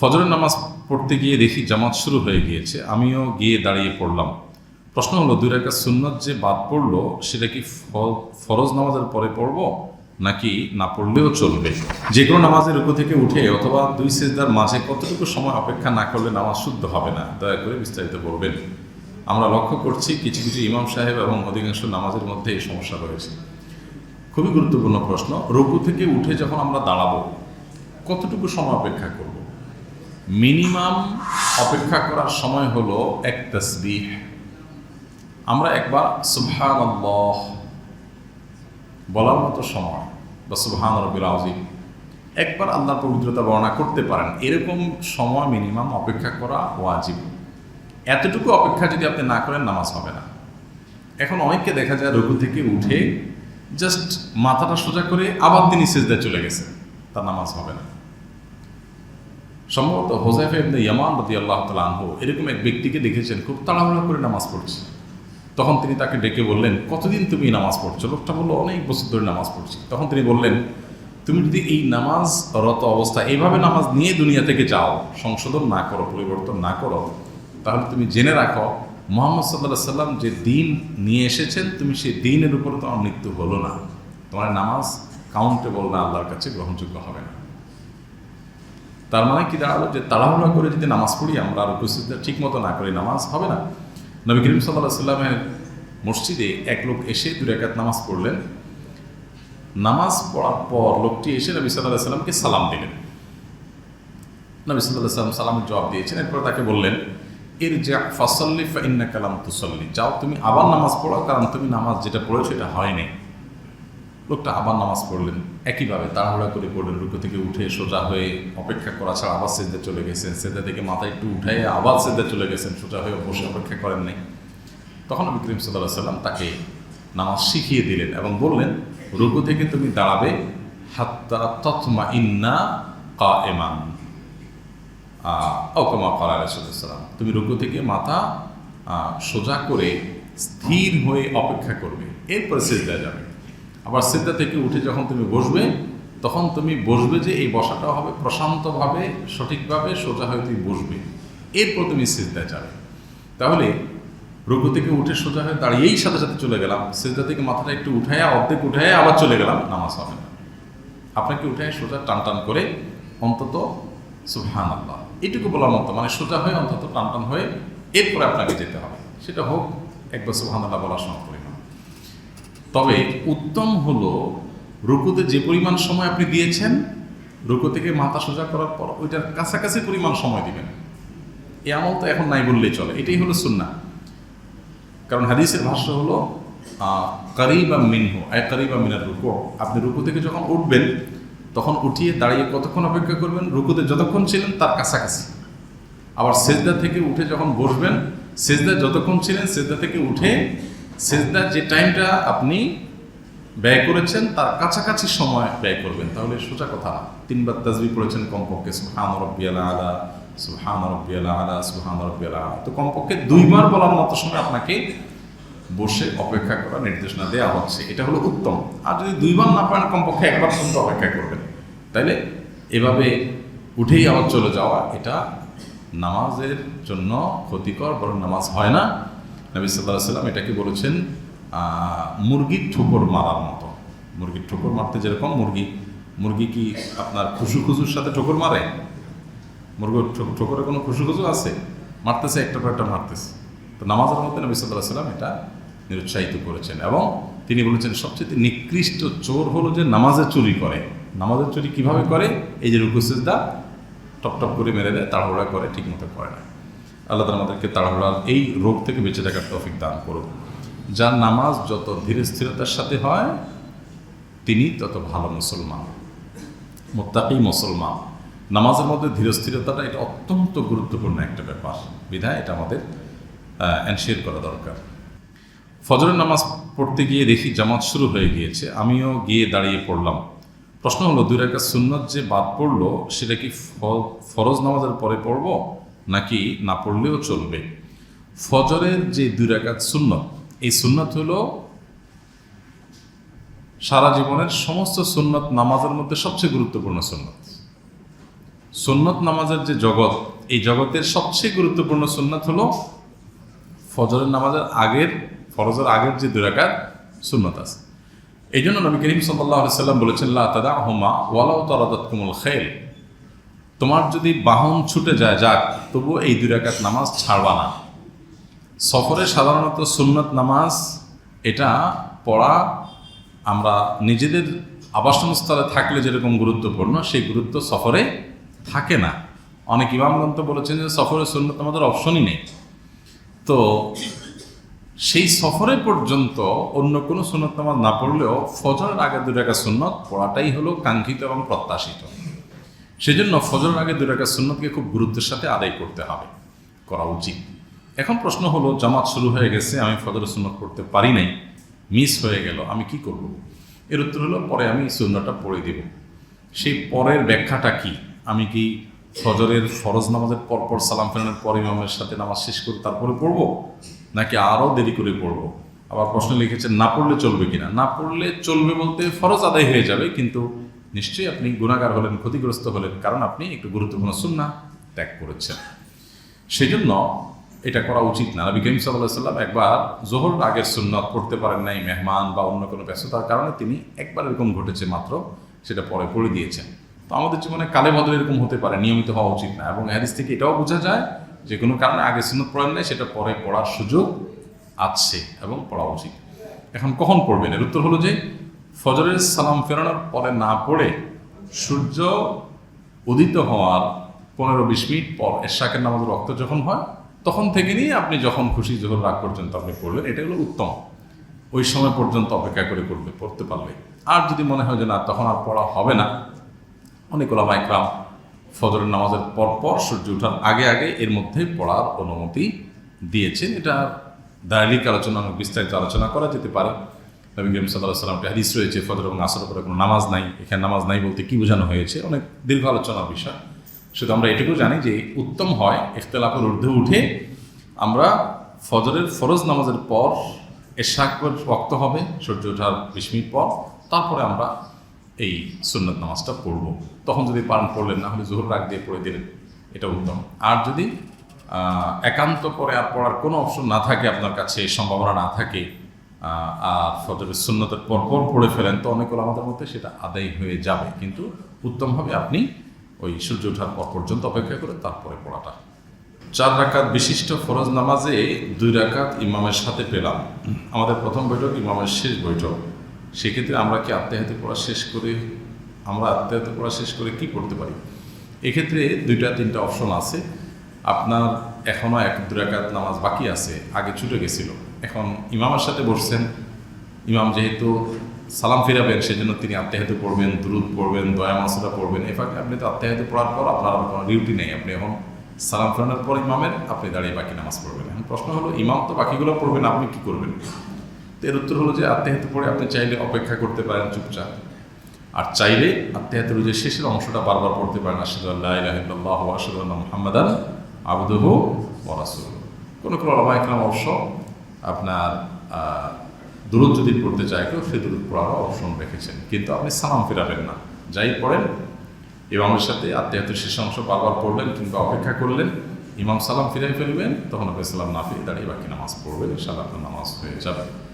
ফজরের নামাজ পড়তে গিয়ে দেখি জামাত শুরু হয়ে গিয়েছে। আমিও গিয়ে দাঁড়িয়ে পড়লাম। প্রশ্ন হলো, দুই রাকাত সুন্নত যে বাদ পড়ল, সেটা কি ফরজ নামাজের পরে পড়ব, নাকি না পড়লেও চলবে? যে কোনো নামাজের রুকু থেকে উঠে অথবা দুই সেজদার মাঝে কতটুকু সময় অপেক্ষা না করলে নামাজ শুদ্ধ হবে না, দয়া করে বিস্তারিত বলবেন। আমরা লক্ষ্য করছি কিছু কিছু ইমাম সাহেব এবং অধিকাংশ নামাজের মধ্যে এই সমস্যা রয়েছে। খুবই গুরুত্বপূর্ণ প্রশ্ন, রুকু থেকে উঠে যখন আমরা দাঁড়াবো, কতটুকু সময় অপেক্ষা করব? মিনিমাম অপেক্ষা করার সময় হলো এক তসবিহ। আমরা একবার আল্লাহ বলার মতো সময় বা সুবহান রবিল একবার আল্লাহর পবিত্রতা বর্ণনা করতে পারেন। এরকম সময় মিনিমাম অপেক্ষা করা ওয়াজিব। এতটুকু অপেক্ষা যদি আপনি না করেন, নামাজ হবে না। এখন অনেককে দেখা যায় রঘু থেকে উঠে জাস্ট মাথাটা সোজা করে আবার তিনি সেজদায় চলে গেছে, তার নামাজ হবে না। সম্ভবত হোজাইফা ইবনে ইয়ামান রদি আল্লাহ তালা আনহু এরকম এক ব্যক্তিকে দেখেছেন, খুব তাড়াহুড়া করে নামাজ পড়ছে। তখন তিনি তাকে ডেকে বললেন, কতদিন তুমি নামাজ পড়ছো? লোকটা বলল, অনেক বছর ধরে নামাজ পড়ছি। তখন তিনি বললেন, তুমি যদি এই নামাজ রত অবস্থা এইভাবে নামাজ নিয়ে দুনিয়া থেকে যাও, সংশোধন না করো, পরিবর্তন না করো, তাহলে তুমি জেনে রাখো, মোহাম্মদ সাল্লাহ সাল্লাম যে দিন নিয়ে এসেছেন, তুমি সেই দিনের উপর তোমার মৃত্যু হলো না। তোমার নামাজ কাউন্টেবল না, আল্লাহর কাছে গ্রহণযোগ্য হবে না। তার মানে কি দাঁড়াল যে তাড়াহুড়া করে যদি নামাজ পড়ি, আমরা আর উপস্থিত ঠিক মতো না করি নামাজ হবে না। নবী করিম সাল্লাহ সাল্লামের মসজিদে এক লোক এসে দু রেখাত নামাজ পড়লেন। নামাজ পড়ার পর লোকটি এসে নবী সাল্লাহ সাল্লামকে সালাম দিলেন। নবী সাল্লাহ সাল্লাম সালামের জবাব দিয়েছেন, এরপর তাকে বললেন এর যা ফসল্লি ইন্না কালাম তুসল্লি। যাও, তুমি আবার নামাজ পড়ো কারণ তুমি নামাজ যেটা পড়েছো, এটা হয়নি। লোকটা আবার নামাজ পড়লেন। একইভাবে তাড়াহুড়া করে পড়লেন, রুকু থেকে উঠে সোজা হয়ে অপেক্ষা করা ছাড়া আবার সেদ্ধে চলে গেছেন। সেদ্ধা থেকে মাথা একটু উঠে আবার সেদ্ধে চলে গেছেন, সোজা হয়ে বসে অপেক্ষা করেন নাই। তখন বিক্রিম সাল্লাহ সাল্লাম তাকে নামাজ শিখিয়ে দিলেন এবং বললেন, রুকু থেকে তুমি দাঁড়াবে, হাত্তা তৎমা ইন্না কা এমান অকমা করা সাল্লাম তুমি রুকু থেকে মাথা সোজা করে স্থির হয়ে অপেক্ষা করবে, এরপরে সেজদা যাবে। আবার সিদ্ধা থেকে উঠে যখন তুমি বসবে, তখন তুমি বসবে যে এই বসাটা হবে প্রশান্তভাবে, সঠিকভাবে সোজা হয়ে তুমি বসবে। এরপর তুমি সেজদা যাবে। তাহলে রুকু থেকে উঠে সোজা হয়ে দাঁড়িয়েই সাথে সাথে চলে গেলাম। সিদ্ধা থেকে মাথাটা একটু উঠায়, অর্ধেক উঠায় আবার চলে গেলাম নামাজ হবে না। আপনাকে উঠায় সোজা টান টান করে অন্তত সুবহান আল্লাহ এটুকু বলার মতো। মানে সোজা হয়ে অন্তত টান টান হয়ে এরপরে আপনাকে যেতে হবে। সেটা হোক, একবার সুবহান আল্লাহ সময়। পরিমাণ তবে উত্তম হলো রুকুতে যে পরিমাণ সময় আপনি দিয়েছেন, রুকু থেকে মাথা সোজা করার পর ওইটার কাছাকাছি পরিমাণ সময় দিবেন। এ আমল তো এখন নাই বললেই চলে, এটাই হলো সুন্না কারণ হাদিসের ভাষ্য হলো কারিবা মিনহু, আয় কারিবা মিনার রুকু। আপনি রুকু থেকে যখন উঠবেন, তখন উঠিয়ে দাঁড়িয়ে কতক্ষণ অপেক্ষা করবেন? রুকুতে যতক্ষণ ছিলেন তার কাছাকাছি। আবার সেজদা থেকে উঠে যখন বসবেন সেজদা যতক্ষণ ছিলেন, সেজদা থেকে উঠে সেজদা যে টাইমটা আপনি ব্যয় করেছেন, তার কাছাকাছি সময় ব্যয় করবেন। তাহলে সোজা কথা, তিনবার তাজবি পড়েছেন কমপক্ষে সুহান রব্বিয়াল আলা সুহান রব্বিয়াল আলা সুহান রব্বিয়াল আলা। তো কমপক্ষে দুইবার বলার মতো সময় আপনাকে বসে অপেক্ষা করার নির্দেশনা দেওয়া হচ্ছে। এটা হলো উত্তম। আর যদি দুইবার না পারেন, কমপক্ষে একবার পর্যন্ত অপেক্ষা করবেন। তাইলে এভাবে উঠেই আবার চলে যাওয়া, এটা নামাজের জন্য ক্ষতিকর, বরং নামাজ হয় না। নবী সাল্লাহ সাল্লাম এটাকে বলেছেন মুরগির ঠোকর মারার মতো। মুরগির ঠোকর মারতে যেরকম মুরগি মুরগি কি আপনার খুশু খুশুর সাথে ঠোকর মারে? মুরগির ঠোকরে কোনো খুশু খুশু আছে? মারতেছে, একটা পর একটা মারতেছে। তো নামাজের মধ্যে নবী সাল্লাহ সাল্লাম এটা নিরুৎসাহিত করেছেন এবং তিনি বলেছেন, সবচেয়ে নিকৃষ্ট চোর হলো যে নামাজে চুরি করে। নামাজের চুরি কীভাবে করে? এই যে রুকুসিজদা টপ টপ করে মেরে দেয়, তাড়াহুড়া করে ঠিক মতো করে না। আল্লাহ তালা আমাদেরকে তাড়াহুড়ার এই রোগ থেকে বেঁচে থাকার তৌফিক দান করুন যার নামাজ যত ধীরে স্থিরতার সাথে হয়, তিনি তত ভালো মুসলমান। মোত্তাকি মুসলমান। নামাজের মধ্যে ধীরস্থিরতাটা এটা অত্যন্ত গুরুত্বপূর্ণ একটা ব্যাপার। বিধায় এটা আমাদের এনশিয়ার করা দরকার। ফজরের নামাজ পড়তে গিয়ে দেখি জামাত শুরু হয়ে গিয়েছে। আমিও গিয়ে দাঁড়িয়ে পড়লাম। প্রশ্ন হলো, দুই রাকাত সুন্নত যে বাদ পড়ল, সেটা কি ফরজ নামাজের পরে পড়ব? নাকি না পড়লেও চলবে? ফজরের যে দুই রাকাত সুন্নত, এই সুন্নত হলো সারা জীবনের সমস্ত সুন্নত নামাজের মধ্যে সবচেয়ে গুরুত্বপূর্ণ সুন্নত। সুন্নত নামাজের যে জগৎ, এই জগতের সবচেয়ে গুরুত্বপূর্ণ সুন্নত হলো ফজরের নামাজের আগের, ফরজের আগের যে দুরাকাত সুন্নত আছে। এই জন্য নবী করিম সাল্লাহ সাল্লাম বলেছেন, লা তাদা হোমা ওয়ালাউ তরাদাত কুমুল খেল তোমার যদি বাহন ছুটে যায়, যাক তবু এই দুরাকাত নামাজ ছাড়বা না। সফরে সাধারণত সুন্নত নামাজ, এটা পড়া আমরা নিজেদের আবাসনস্থলে থাকলে যেরকম গুরুত্বপূর্ণ, সেই গুরুত্ব সফরে থাকে না। অনেক ইমামগন্ত বলেছেন যে সফরে সুন্নত আমাদের অপশনই নেই। তো সেই সফরে পর্যন্ত অন্য কোনো সুন্নত নামাজ না পড়লেও ফজরের আগে দু টাকা সুন্নত পড়াটাই হলো কাঙ্ক্ষিত এবং প্রত্যাশিত। সেজন্য ফজরের আগে দু টাকা সুন্নতকে খুব গুরুত্বের সাথে আদায় করতে হবে, করা উচিত। এখন প্রশ্ন হলো, জামাত শুরু হয়ে গেছে, আমি ফজরের সুন্নত করতে পারি নাই, মিস হয়ে গেল, আমি কি করব? এর উত্তর হলো, পরে আমি সুন্নতটা পড়ে দেব। সেই পরের ব্যাখ্যাটা কি? আমি কি ফজরের ফরজ নামাজের পরপর সালাম ফেরানোর পর ইমামের সাথে নামাজ শেষ করে তারপরে পড়ব, নাকি আরও দেরি করে পড়ব? আবার প্রশ্ন লিখেছেন না পড়লে চলবে কিনা? না পড়লে চলবে বলতে ফরজ আদায় হয়ে যাবে, কিন্তু নিশ্চয়ই আপনি গুণাগার হলেন, ক্ষতিগ্রস্ত হলেন, কারণ আপনি একটু গুরুত্বপূর্ণ সুন্না ত্যাগ করেছেন। সেই জন্য এটা করা উচিত না। নবী করিম সাল্লাহ সাল্লাম একবার জোহর আগের সুন্নত পড়তে পারেন নাই, মেহমান বা অন্য কোনো ব্যস্ততার কারণে তিনি একবার এরকম ঘটেছে মাত্র, সেটা পরে পড়ে দিয়েছেন। তো আমাদের জীবনে কালে বদলে এরকম হতে পারে, নিয়মিত হওয়া উচিত না। এবং হ্যারিস থেকে এটাও বোঝা যায়, যে কোনো কারণে আগে সুন্নত পড়েন নাই, সেটা পরে পড়ার সুযোগ আছে এবং পড়া উচিত। এখন কখন পড়বেন? এর উত্তর হলো যে ফজরের সালাম ফেরানোর পরে না পড়ে সূর্য উদিত হওয়ার পনেরো বিশ মিনিট পর এশাকের নামাজ রক্ত যখন হয়, তখন থেকে নিয়ে আপনি যখন খুশি যখন রাগ পর্যন্ত আপনি পড়বেন, এটা হলো উত্তম। ওই সময় পর্যন্ত অপেক্ষা করে করবে, পড়তে পারবে। আর যদি মনে হয় যে না, তখন আর পড়া হবে না। অনেক ওলামা একরাম ফজরের নামাজের পর পর সূর্য ওঠার আগে আগে এর মধ্যে পড়ার অনুমতি দিয়েছেন। এটা দায়লিক আলোচনা, অনেক বিস্তারিত আলোচনা করা যেতে পারে। নবী করিম সাল্লাহ সাল্লামটি হাদিস রয়েছে, ফজর এবং আসর পরে কোনো নামাজ নাই, এখানে নামাজ নাই বলতে কি বোঝানো হয়েছে? অনেক দীর্ঘ আলোচনার বিষয়। শুধু আমরা এটুকু জানি যে উত্তম হয় ইফতলাফের ঊর্ধ্বে উঠে আমরা ফজরের ফরজ নামাজের পর এশাকর রক্ত হবে, সূর্য ওঠার বিশ মিনিট পর, তারপরে আমরা এই সুন্নত নামাজটা পড়ব। তখন যদি পালন পড়লেন না হলে জোহর রাগ দিয়ে পড়ে দিলেন, এটা উত্তম। আর যদি একান্ত পরে আর পড়ার কোনো অপশন না থাকে, আপনার কাছে সম্ভাবনা না থাকে ফজরের সুন্নতের পরপর পড়ে ফেলেন, তো অনেক আমাদের মধ্যে সেটা আদায় হয়ে যাবে। কিন্তু উত্তমভাবে আপনি ওই সূর্য ওঠার পর পর্যন্ত অপেক্ষা করে তারপরে পড়াটা। চার রাকাত বিশিষ্ট ফরজ নামাজে দুই রাকাত ইমামের সাথে পেলাম। আমাদের প্রথম বৈঠক, ইমামের শেষ বৈঠক। সেক্ষেত্রে আমরা কি আত্মীয়তা পড়া শেষ করে, আমরা আত্মীয়তা পড়া শেষ করে কি করতে পারি? এক্ষেত্রে দুইটা, তিনটা অপশন আছে। আপনার এখনও এক দু রাকাত নামাজ বাকি আছে, আগে ছুটে গেছিল। এখন ইমামের সাথে বসছেন। ইমাম যেহেতু সালাম ফিরাবেন, সেজন্য তিনি আত্মাহাতে পড়বেন দ্রুত পড়বেন, দয়া মাসুরা পড়বেন। এ ফাঁকে আপনি তো আত্মাহাতে পড়ার পর আপনার আর কোনো ডিউটি নেই। আপনি এখন সালাম ফেরানোর পর ইমামের আপনি দাঁড়িয়ে বাকি নামাজ পড়বেন। এখন প্রশ্ন হলো, ইমাম তো বাকিগুলো পড়বেন, আপনি কি করবেন? তো এর উত্তর হলো যে আত্মাহাতে পড়ে আপনি চাইলে অপেক্ষা করতে পারেন চুপচাপ। আর চাইলে আত্মাহাতের যে শেষের অংশটা বারবার পড়তে পারেন ইলাহিল্লাহ আসাদু মোহাম্মদান আবুদহ ওরাসুল কোনো কোনো ওলামা একরাম অবশ্য আপনার দূরত যদি পড়তে চায় কেউ সে দূরত পড়ারও অপশন রেখেছেন। কিন্তু আপনি সালাম ফেরাবেন না। যাই পড়েন ইমামের সাথে আত্মীয়তার শেষ অংশ বারবার পড়লেন কিংবা অপেক্ষা করলেন, ইমাম সালাম ফিরাই ফেলবেন, তখন আপনি সালাম না ফিরে দাঁড়িয়ে বাকি নামাজ পড়বেন। ইনশাআল্লাহ আপনার নামাজ হয়ে যাবে।